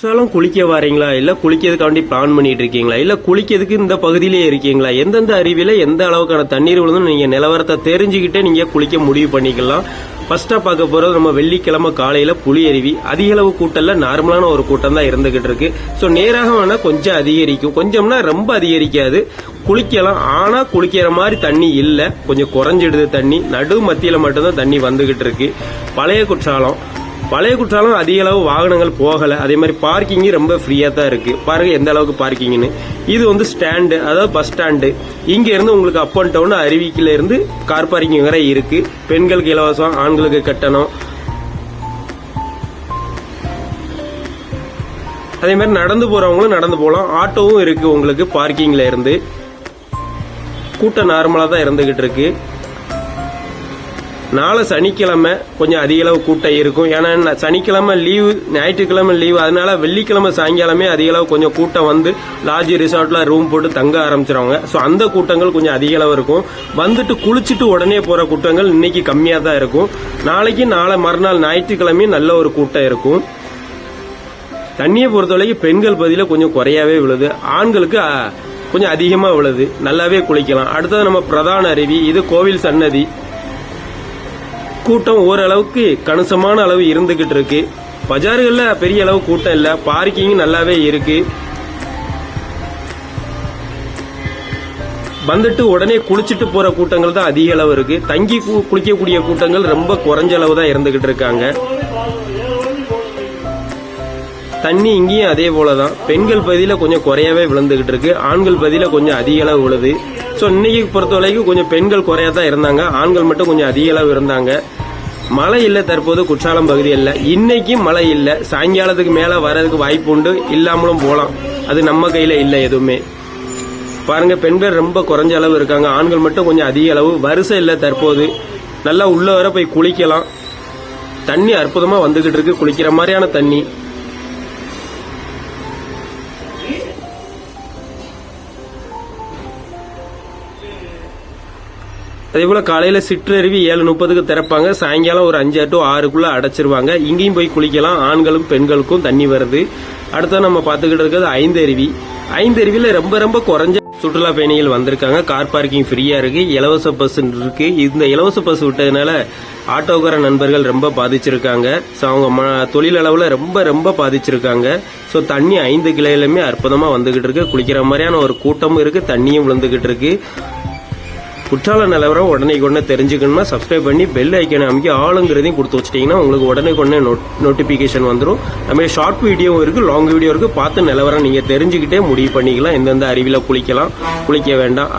குற்றாலம் குளிக்க வரீங்களா? இல்ல குளிக்கிறதுக்காண்டி பிளான் பண்ணிட்டு இருக்கீங்களா? இல்ல குளிக்கிறதுக்கு இந்த பகுதியிலே இருக்கீங்களா? எந்தெந்த அருவியில எந்த அளவுக்கான தண்ணீர் விழுந்து நீங்க நிலவரத்தை தெரிஞ்சுக்கிட்டே நீங்க குளிக்க முடிவு பண்ணிக்கலாம். ஃபர்ஸ்டா பார்க்க போறது நம்ம வெள்ளிக்கிழமை காலையில புலி அருவி. அதிக அளவு கூட்டம்ல நார்மலான ஒரு கூட்டம் தான் இருந்துகிட்டு இருக்கு. ஸோ நேராக வேணா கொஞ்சம் அதிகரிக்கும். கொஞ்சம்னா ரொம்ப அதிகரிக்காது. குளிக்கலாம். ஆனா குளிக்கிற மாதிரி தண்ணி இல்ல. கொஞ்சம் குறைஞ்சிடுது தண்ணி. நடு மத்தியில மட்டும்தான் தண்ணி வந்துகிட்டு இருக்கு. பழைய குற்றாலம். பழைய குற்றாலம் அதிக அளவு வாகனங்கள் போகல. அதே மாதிரி பார்க்கிங் ரொம்ப ஃப்ரீயா தான் இருக்கு. பாருங்க எந்த அளவுக்கு பார்க்கிங்னு இது வந்து ஸ்டாண்டு அதாவது பஸ் ஸ்டாண்டு இங்க இருந்து உங்களுக்கு அப் அண்ட் டவுன் அருவிக்கில இருந்து கார் பார்க்கிங் வரை இருக்கு. பெண்களுக்கு இலவசம் ஆண்களுக்கு கட்டணம். அதே மாதிரி நடந்து போறவங்களும் நடந்து போகலாம். ஆட்டோவும் இருக்கு உங்களுக்கு பார்க்கிங்ல இருந்து. கூட்டம் நார்மலா தான் இருந்துகிட்டு இருக்கு. நாளை சனிக்கிழமை கொஞ்சம் அதிக அளவு கூட்டம் இருக்கும். ஏன்னா சனிக்கிழமை லீவு ஞாயிற்றுக்கிழமை லீவு அதனால வெள்ளிக்கிழமை சாயங்காலமே அதிக அளவு கொஞ்சம் கூட்டம் வந்து லாட்ஜ் ரிசார்ட்ல ரூம் போட்டு தங்க ஆரம்பிச்சிருவாங்க. ஸோ அந்த கூட்டங்கள் கொஞ்சம் அதிக அளவு இருக்கும். வந்துட்டு குளிச்சுட்டு உடனே போற கூட்டங்கள் இன்னைக்கு கம்மியாக தான் இருக்கும். நாளைக்கு நாளை மறுநாள் ஞாயிற்றுக்கிழமையும் நல்ல ஒரு கூட்டம் இருக்கும். தண்ணியை பொறுத்தவரைக்கும் பெண்கள் பதில கொஞ்சம் குறையாவே விழுது. ஆண்களுக்கு கொஞ்சம் அதிகமாக விழுது. நல்லாவே குளிக்கலாம். அடுத்தது நம்ம பிரதான அருவி இது கோவில் சன்னதி. கூட்டம் ஓரளவுக்கு கணிசமான அளவு இருந்துகிட்டு இருக்கு. பஜார்கள்ல பெரிய அளவு கூட்டம் இல்ல. பார்க்கிங் நல்லாவே இருக்கு. வந்துட்டு உடனே குளிச்சுட்டு போற கூட்டங்கள் தான் அதிக அளவு இருக்கு. தங்கி கு- குளிக்கக்கூடிய கூட்டங்கள் ரொம்ப குறைஞ்ச அளவு தான் இருந்துகிட்டு இருக்காங்க. தண்ணி இங்கேயும் அதே போலதான். பெண்கள் பகுதியில கொஞ்சம் குறையவே விழுந்துகிட்டு இருக்கு. ஆண்கள் பகுதியில கொஞ்சம் அதிக அளவு விழுது. ஸோ இன்னைக்கு பொறுத்த வரைக்கும் கொஞ்சம் பெண்கள் குறையா தான் இருந்தாங்க. ஆண்கள் மட்டும் கொஞ்சம் அதிக அளவு இருந்தாங்க. மழை இல்லை தற்போது குற்றாலம் பகுதியில் இன்னைக்கு மழை இல்லை. சாயங்காலத்துக்கு மேலே வர்றதுக்கு வாய்ப்பு உண்டு. இல்லாமலும் போகலாம் அது நம்ம கையில் இல்லை எதுவுமே. பாருங்க பெண்கள் ரொம்ப குறைஞ்ச அளவு இருக்காங்க. ஆண்கள் மட்டும் கொஞ்சம் அதிக அளவு. வரிசை இல்லை தற்போது. நல்லா உள்ள வர போய் குளிக்கலாம். தண்ணி அற்புதமாக வந்துக்கிட்டு இருக்கு. குளிக்கிற மாதிரியான தண்ணி. அதே போல காலையில சிற்றருவி ஏழு முப்பதுக்கு திறப்பாங்க. சாயங்காலம் ஒரு அஞ்சு டு ஆறுக்குள்ள அடைச்சிருவாங்க. இங்கேயும் போய் குளிக்கலாம். ஆண்களும் பெண்களுக்கும் தண்ணி வருது. அடுத்து நம்ம பார்த்துக்கிட்டு இருக்கிறது ஐந்து அருவி ஐந்து அருவியில ரொம்ப ரொம்ப குறைஞ்ச சுற்றுலா பயணிகள் வந்திருக்காங்க. கார் பார்க்கிங் ஃப்ரீயா இருக்கு. இலவச பஸ் இருக்கு. இந்த இலவச பஸ் விட்டதுனால ஆட்டோக்கார நண்பர்கள் ரொம்ப பாதிச்சிருக்காங்க. ஸோ அவங்க ம- தொழிலளவில் ரொம்ப ரொம்ப பாதிச்சிருக்காங்க. ஸோ தண்ணி ஐந்து கிளையிலுமே அற்புதமாக வந்துகிட்டு இருக்கு. குளிக்கிற மாதிரியான ஒரு கூட்டமும் இருக்கு. தண்ணியும் விழுந்துகிட்டு இருக்கு. குற்றால நிலவரம் உடனே உடனே தெரிஞ்சுக்கணும்னா சப்ஸ்கிரைப் பண்ணி பெல் ஐக்கனை அமைக்க ஆளுங்கிறதையும் கொடுத்து வச்சிட்டிங்கன்னா உங்களுக்கு உடனே உடனே நோட்டிஃபிகேஷன் வந்துடும் நம்ம ஷார்ட் வீடியோவும் இருக்கு லாங் வீடியோ இருக்கு. பார்த்து நிலவரம் நீங்க தெரிஞ்சுக்கிட்டே முடிவு பண்ணிக்கலாம். எந்தெந்த அருவியில் குளிக்கலாம் குளிக்க வேண்டாம்.